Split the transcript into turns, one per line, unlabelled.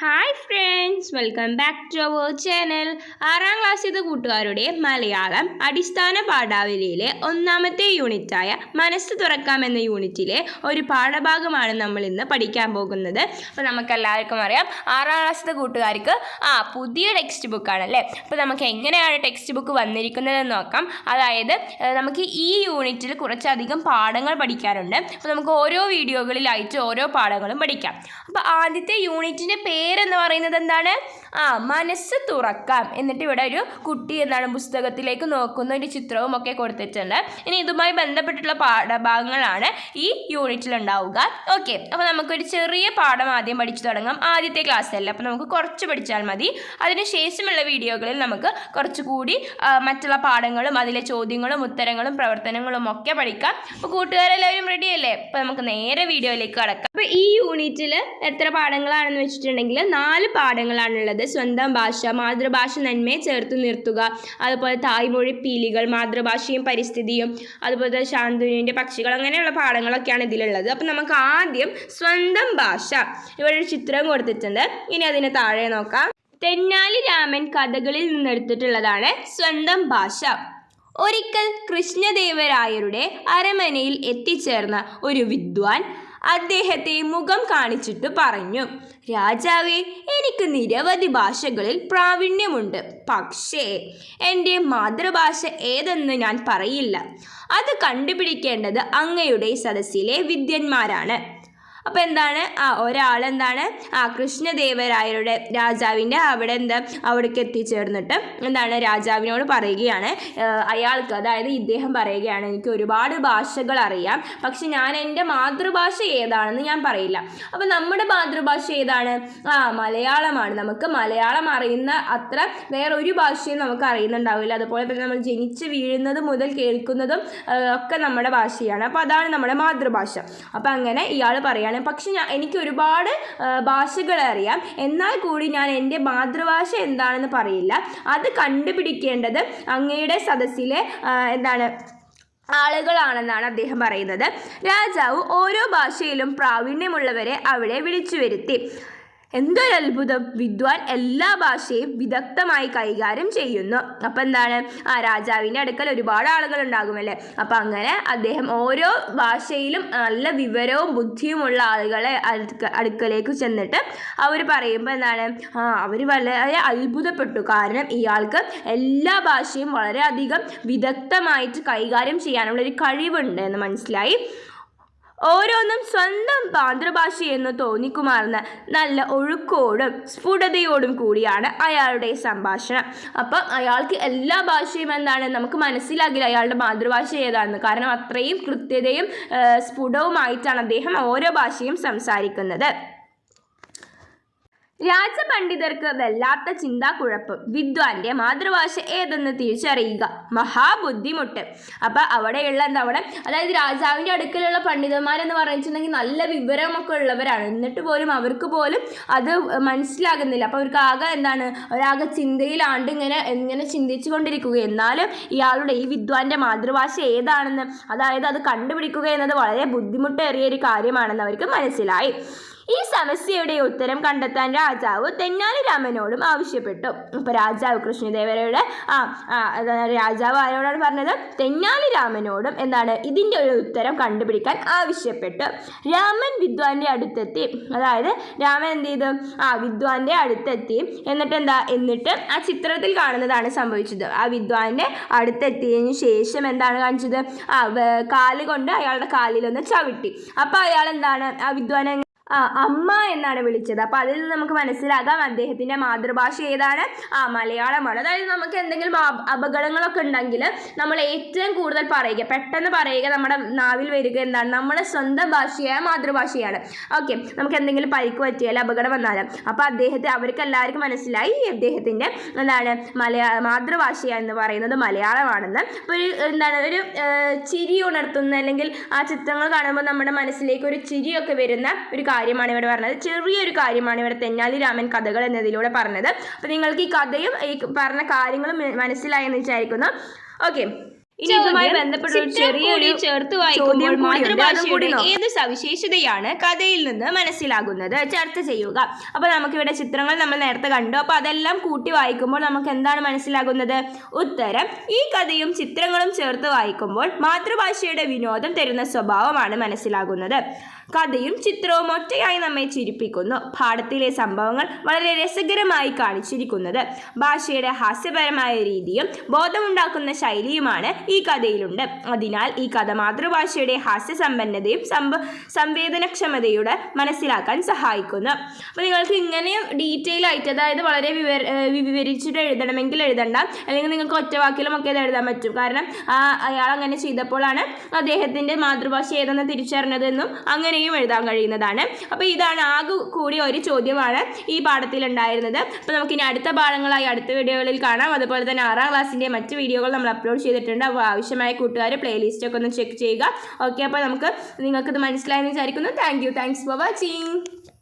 Hi friends welcome back to our channel ആറാം class ചെയ്ത കൂട്ടുകാരുടെ മലയാളം അടിസ്ഥാന പാഠാവലിയിലെ ഒന്നാമത്തെ യൂണിറ്റായ മനസ്സ് തുറക്കാം എന്ന യൂണിറ്റിലെ ഒരു പാഠഭാഗമാണ് നമ്മൾ ഇന്ന് പഠിക്കാൻ പോകുന്നത്. അപ്പോൾ നമുക്ക് എല്ലാവർക്കും അറിയാം ആറാം ക്ലാസ്സിലെ കൂട്ടുകാർക്ക് ആ പുതിയ ടെക്സ്റ്റ് ബുക്കാണല്ലേ അപ്പോൾ നമുക്ക് എങ്ങനെയാണ് ടെക്സ്റ്റ് ബുക്ക് വന്നിരിക്കുന്നതെന്ന് നോക്കാം. അതായത് നമുക്ക് ഈ യൂണിറ്റിൽ കുറച്ചധികം പാഠങ്ങൾ പഠിക്കാനുണ്ട്. അപ്പോൾ നമുക്ക് ഓരോ വീഡിയോകളിലായിട്ട് ഓരോ പാഠങ്ങളും പഠിക്കാം. അപ്പോൾ ആദ്യത്തെ യൂണിറ്റിന്റെ പേരെന്ന് പറയുന്നത് എന്താണ്? ആ മനസ്സ് തുറക്കാം. എന്നിട്ട് ഇവിടെ ഒരു കുട്ടി എന്നാണ് പുസ്തകത്തിലേക്ക് നോക്കുന്ന ഒരു ചിത്രവും ഒക്കെ കൊടുത്തിട്ടുണ്ട്. ഇനി ഇതുമായി ബന്ധപ്പെട്ടിട്ടുള്ള പാഠഭാഗങ്ങളാണ് ഈ യൂണിറ്റിൽ ഉണ്ടാവുക. ഓക്കെ അപ്പോൾ നമുക്കൊരു ചെറിയ പാഠം ആദ്യം പഠിച്ചു തുടങ്ങാം. ആദ്യത്തെ ക്ലാസ്സല്ല അപ്പോൾ നമുക്ക് കുറച്ച് പഠിച്ചാൽ മതി. അതിനുശേഷമുള്ള വീഡിയോകളിൽ നമുക്ക് കുറച്ചുകൂടി മറ്റുള്ള പാഠങ്ങളും അതിലെ ചോദ്യങ്ങളും ഉത്തരങ്ങളും പ്രവർത്തനങ്ങളും ഒക്കെ പഠിക്കാം. അപ്പോൾ കൂട്ടുകാരെല്ലാവരും റെഡിയല്ലേ അപ്പോൾ നമുക്ക് നേരെ വീഡിയോയിലേക്ക് കടക്കാം. അപ്പോൾ ഈ യൂണിറ്റിൽ എത്ര പാഠങ്ങളാണെന്ന് വെച്ചിട്ടുണ്ടെങ്കിൽ നാല് പാഠങ്ങളാണുള്ളത്. സ്വന്തം ഭാഷ മാതൃഭാഷ നന്മയെ ചേർത്ത് നിർത്തുക അതുപോലെ തായ്മൊഴി പീലികൾ മാതൃഭാഷയും പരിസ്ഥിതിയും അതുപോലെ ശാന്തുവിന്റെ പക്ഷികൾ അങ്ങനെയുള്ള പാഠങ്ങളൊക്കെയാണ് ഇതിലുള്ളത്. അപ്പോൾ നമുക്ക് ആദ്യം സ്വന്തം ഭാഷ. ഇവിടെ ഒരു ചിത്രം കൊടുത്തിട്ടുണ്ട്. ഇനി അതിനെ താഴെ നോക്കാം. തെന്നാലി രാമൻ കഥകളിൽ നിന്നെടുത്തിട്ടുള്ളതാണ് സ്വന്തം ഭാഷ. ഒരിക്കൽ കൃഷ്ണദേവരായരുടെ അരമനയിൽ എത്തിച്ചേർന്ന ഒരു വിദ്വാൻ അദ്ദേഹത്തെ മുഖം കാണിച്ചിട്ട് പറഞ്ഞു രാജാവേ എനിക്ക് നിരവധി ഭാഷകളിൽ പ്രാവീണ്യമുണ്ട്. പക്ഷേ എന്റെ മാതൃഭാഷ ഏതെന്ന് ഞാൻ പറയില്ല. അത് കണ്ടുപിടിക്കേണ്ടത് അങ്ങയുടെ സദസ്സിലെ വിദ്യന്മാരാണ്. അപ്പോൾ എന്താണ്? ആ ഒരാൾ എന്താണ്? ആ കൃഷ്ണദേവരായരുടെ രാജാവിന്റെ അവിടെ എന്താ? അവിടേക്ക് എത്തിച്ചേർന്നിട്ട് എന്താണ്? രാജാവിനോട് പറയുകയാണ്. അയാൾക്ക് അതായത് ഇദ്ദേഹം പറയുകയാണ് എനിക്ക് ഒരുപാട് ഭാഷകൾ അറിയാം. പക്ഷെ ഞാൻ എന്റെ മാതൃഭാഷ ഏതാണെന്ന് ഞാൻ പറയില്ല. അപ്പോൾ നമ്മുടെ മാതൃഭാഷ ഏതാണ്? ആ മലയാളമാണ്. നമുക്ക് മലയാളം അറിയുന്ന അത്ര വേറെ ഒരു ഭാഷയും നമുക്ക് അറിയുന്നുണ്ടാവില്ല. അതുപോലെ തന്നെ നമ്മൾ ജനിച്ച് വീഴുന്നത് മുതൽ കേൾക്കുന്നതും ഒക്കെ നമ്മുടെ ഭാഷയാണ്. അപ്പോൾ അതാണ് നമ്മുടെ മാതൃഭാഷ. അപ്പോൾ അങ്ങനെ ഇയാൾ പറയാണ് പക്ഷെ ഞാൻ എനിക്ക് ഒരുപാട് ഭാഷകൾ അറിയാം. എന്നാൽ കൂടി ഞാൻ എന്റെ മാതൃഭാഷ എന്താണെന്ന് പറയില്ല. അത് കണ്ടുപിടിക്കേണ്ടത് അങ്ങയുടെ സദസ്സിലെ എന്താണ് ആളുകളാണെന്നാണ് അദ്ദേഹം പറയുന്നത്. രാജാവ് ഓരോ ഭാഷയിലും പ്രാവീണ്യമുള്ളവരെ അവിടെ വിളിച്ചു വരുത്തി എന്തൊരത്ഭുതം വിദ്വാൻ എല്ലാ ഭാഷയും വിദഗ്ധമായി കൈകാര്യം ചെയ്യുന്നു. അപ്പം എന്താണ്? ആ രാജാവിന്റെ അടുക്കൽ ഒരുപാട് ആളുകൾ ഉണ്ടാകുമല്ലേ അപ്പം അങ്ങനെ അദ്ദേഹം ഓരോ ഭാഷയിലും നല്ല വിവരവും ബുദ്ധിയുമുള്ള ആളുകളെ അടുക്കലേക്ക് ചെന്നിട്ട് അവർ പറയുമ്പോൾ എന്താണ്? ആ അവർ വളരെ അത്ഭുതപ്പെട്ടു. കാരണം ഇയാൾക്ക് എല്ലാ ഭാഷയും വളരെയധികം വിദഗ്ധമായിട്ട് കൈകാര്യം ചെയ്യാനുള്ള ഒരു കഴിവുണ്ട് എന്ന് മനസ്സിലായി. ഓരോന്നും സ്വന്തം മാതൃഭാഷയെന്ന് തോന്നിക്കുമാറുന്ന നല്ല ഒഴുക്കോടും സ്ഫുടതയോടും കൂടിയാണ് അയാളുടെ സംഭാഷണം. അപ്പം അയാൾക്ക് എല്ലാ ഭാഷയും എന്താണ് നമുക്ക് മനസ്സിലാകില്ല അയാളുടെ മാതൃഭാഷ ഏതാണെന്ന്. കാരണം അത്രയും കൃത്യതയും സ്ഫുടവുമായിട്ടാണ് അദ്ദേഹം ഓരോ ഭാഷയും സംസാരിക്കുന്നത്. രാജപണ്ഡിതർക്ക് വല്ലാത്ത ചിന്താക്കുഴപ്പം. വിദ്വാന്റെ മാതൃഭാഷ ഏതെന്ന് തിരിച്ചറിയുക. മഹാബുദ്ധിമുട്ട്. അപ്പം അവിടെയുള്ള അവിടെ അതായത് രാജാവിന്റെ അടുക്കലുള്ള പണ്ഡിതന്മാരെന്ന് പറഞ്ഞിട്ടുണ്ടെങ്കിൽ നല്ല വിവരമൊക്കെ ഉള്ളവരാണ്. എന്നിട്ട് പോലും അവർക്ക് പോലും അത് മനസ്സിലാകുന്നില്ല. അപ്പോൾ അവർക്ക് ആകെ എന്താണ്? ഒരാകെ ചിന്തയിലാണ്ട് ഇങ്ങനെ ഇങ്ങനെ ചിന്തിച്ചു കൊണ്ടിരിക്കുക എന്നാലും ഇയാളുടെ ഈ വിദ്വാന്റെ മാതൃഭാഷ ഏതാണെന്ന് അതായത് അത് കണ്ടുപിടിക്കുക എന്നത് വളരെ ബുദ്ധിമുട്ടേറിയ ഒരു കാര്യമാണെന്ന് അവർക്ക് മനസ്സിലായി. ഈ സമസ്യയുടെ ഉത്തരം കണ്ടെത്താൻ രാജാവ് തെന്നാലി രാമനോടും ആവശ്യപ്പെട്ടു. ഇപ്പൊ രാജാവ് കൃഷ്ണദേവരയുടെ ആ രാജാവ് ആരോടാണ് പറഞ്ഞത്? തെന്നാലി രാമനോടും എന്താണ് ഇതിന്റെ ഒരു ഉത്തരം കണ്ടുപിടിക്കാൻ ആവശ്യപ്പെട്ടു. രാമൻ വിദ്വാന്റെ അടുത്തെത്തി. അതായത് രാമൻ എന്ത് ചെയ്തു? ആ വിദ്വാന്റെ അടുത്തെത്തി. എന്നിട്ട് എന്താ? എന്നിട്ട് ആ ചിത്രത്തിൽ കാണുന്നതാണ് സംഭവിച്ചത്. ആ വിദ്വാന്റെ അടുത്തെത്തിയതിനു ശേഷം എന്താണ് കാണിച്ചത്? ആ കാലുകൊണ്ട് കാൽ കൊണ്ട് അയാളുടെ കാലിലൊന്ന് ചവിട്ടി. അപ്പോൾ അയാൾ എന്താണ്? ആ വിദ്വാനെ അമ്മ എന്നാണ് വിളിച്ചത്. അപ്പോൾ അതിൽ നിന്ന് നമുക്ക് മനസ്സിലാകാം അദ്ദേഹത്തിന്റെ മാതൃഭാഷ ഏതാണ്. ആ മലയാളമാണ്. അതായത് നമുക്ക് എന്തെങ്കിലും അപ- അപകടങ്ങളൊക്കെ ഉണ്ടെങ്കിൽ നമ്മൾ ഏറ്റവും കൂടുതൽ പറയുക. പെട്ടെന്ന് പറയുക നമ്മുടെ നാവിൽ വരിക എന്താണ്. നമ്മുടെ സ്വന്തം ഭാഷയായ മാതൃഭാഷയാണ്. ഓക്കെ. നമുക്ക് എന്തെങ്കിലും പരിക്ക് പറ്റിയാൽ അപകടം വന്നാലും? അപ്പോൾ അദ്ദേഹത്തെ അവർക്ക് എല്ലാവർക്കും മനസ്സിലായി അദ്ദേഹത്തിന്റെ എന്താണ് മലയാള മാതൃഭാഷ എന്ന് പറയുന്നത് മലയാളമാണെന്ന്. അപ്പോൾ ഒരു എന്താണ് ഒരു ചിരി ഉണർത്തുന്ന അല്ലെങ്കിൽ ആ ചിത്രങ്ങൾ കാണുമ്പോൾ നമ്മുടെ മനസ്സിലേക്ക് ഒരു ചിരിയൊക്കെ വരുന്ന ഒരു കാര്യമാണ് ഇവിടെ പറഞ്ഞത്. ചെറിയൊരു കാര്യമാണ് ഇവിടെ തെന്നാലി രാമൻ കഥകൾ എന്നതിലൂടെ പറഞ്ഞത്. അപ്പോൾ നിങ്ങൾക്ക് ഈ കഥയും ഈ പറഞ്ഞ കാര്യങ്ങളും മനസ്സിലായെന്ന് വിചാരിക്കുന്നു. ഓക്കെ ഇനി ഇതുമായി ബന്ധപ്പെട്ട ഒരു ചെറിയൊരു
ചേർത്ത് വായിക്കുമ്പോൾ. മാതൃഭാഷയുടെ ഏത് സവിശേഷതയാണ് കഥയിൽ നിന്ന് മനസ്സിലാകുന്നത്?
ചർച്ച ചെയ്യുക. അപ്പോൾ നമുക്കിവിടെ ചിത്രങ്ങൾ നമ്മൾ നേരത്തെ കണ്ടു. അപ്പോൾ അതെല്ലാം കൂട്ടി വായിക്കുമ്പോൾ നമുക്ക് എന്താണ് മനസ്സിലാകുന്നത്? ഉത്തരം ഈ കഥയും ചിത്രങ്ങളും ചേർത്ത് വായിക്കുമ്പോൾ മാതൃഭാഷയുടെ വിനോദം തരുന്ന സ്വഭാവമാണ് മനസ്സിലാകുന്നത്. കഥയും ചിത്രവും ഒറ്റയായി നമ്മെ ചിരിപ്പിക്കുന്നു. പാഠത്തിലെ സംഭവങ്ങൾ വളരെ രസകരമായി കാണിച്ചിരിക്കുന്നത്. ഭാഷയുടെ ഹാസ്യപരമായ രീതിയും ബോധമുണ്ടാക്കുന്ന ശൈലിയുമാണ് ഈ കഥയിലുണ്ട്. അതിനാൽ ഈ കഥ മാതൃഭാഷയുടെ ഹാസ്യസമ്പന്നതയും സംഭ സംവേദനക്ഷമതയുടെ മനസ്സിലാക്കാൻ സഹായിക്കുന്നു. അപ്പോൾ നിങ്ങൾക്ക് ഇങ്ങനെ ഡീറ്റെയിൽ ആയിട്ട് അതായത് വളരെ വിവര വിവരിച്ചിട്ട് എഴുതണമെങ്കിൽ എഴുതണ്ട. അല്ലെങ്കിൽ നിങ്ങൾക്ക് ഒറ്റവാക്കിലും ഒക്കെ ഇത് എഴുതാൻ പറ്റും. കാരണം അയാൾ അങ്ങനെ ചെയ്തപ്പോഴാണ് അദ്ദേഹത്തിന്റെ മാതൃഭാഷ ഏതെന്ന് തിരിച്ചറിഞ്ഞതെന്നും അങ്ങനെയും എഴുതാൻ കഴിയുന്നതാണ്. അപ്പോൾ ഇതാണ് ആകെ കൂടി ഒരു ചോദ്യമാണ് ഈ പാഠത്തിൽ ഉണ്ടായിരുന്നത്. അപ്പോൾ നമുക്കിനി അടുത്ത പാഠങ്ങളായി അടുത്ത വീഡിയോകളിൽ കാണാം. അതുപോലെ തന്നെ ആറാം ക്ലാസ്സിന്റെ മറ്റ് വീഡിയോകൾ നമ്മൾ അപ്ലോഡ് ചെയ്തിട്ടുണ്ട്. ആവശ്യമായ കൂട്ടുകാർ പ്ലേലിസ്റ്റ് ഒക്കെ ഒന്ന് ചെക്ക് ചെയ്യുക. ഓക്കെ അപ്പോൾ നമുക്ക് നിങ്ങൾക്കിത് മനസ്സിലായെന്ന് വിചാരിക്കുന്നു. Thank you thanks for watching